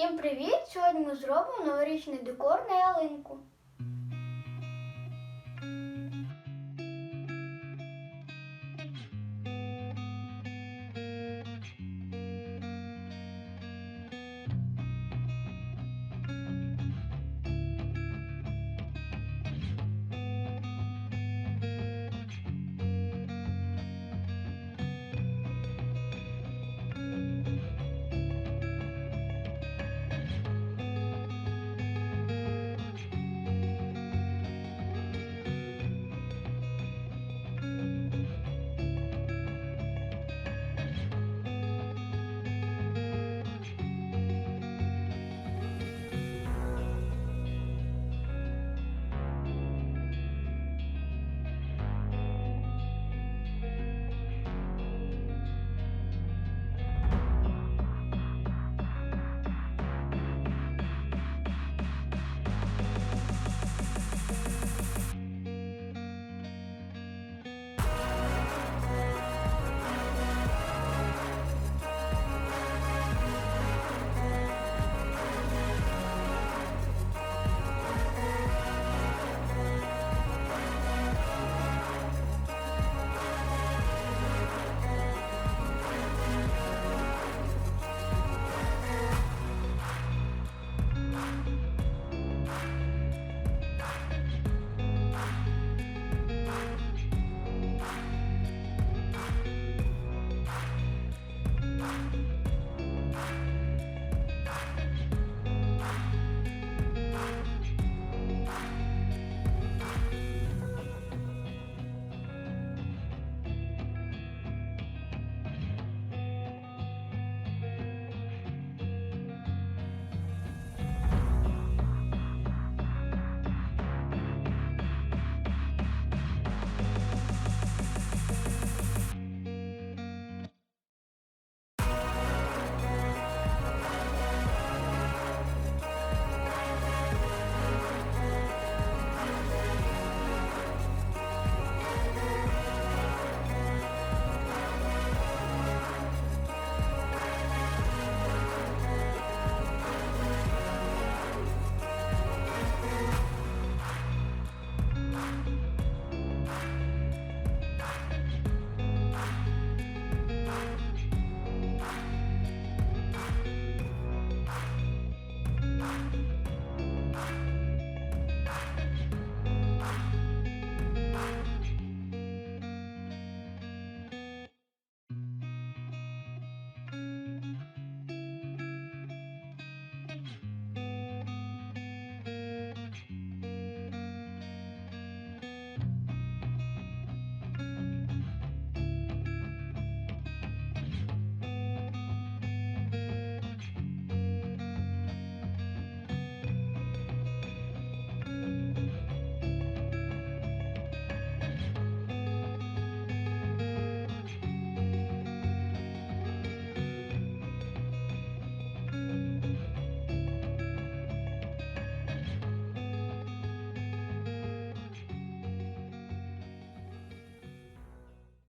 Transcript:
Всім привіт! Сьогодні ми зробимо новорічний декор на ялинку.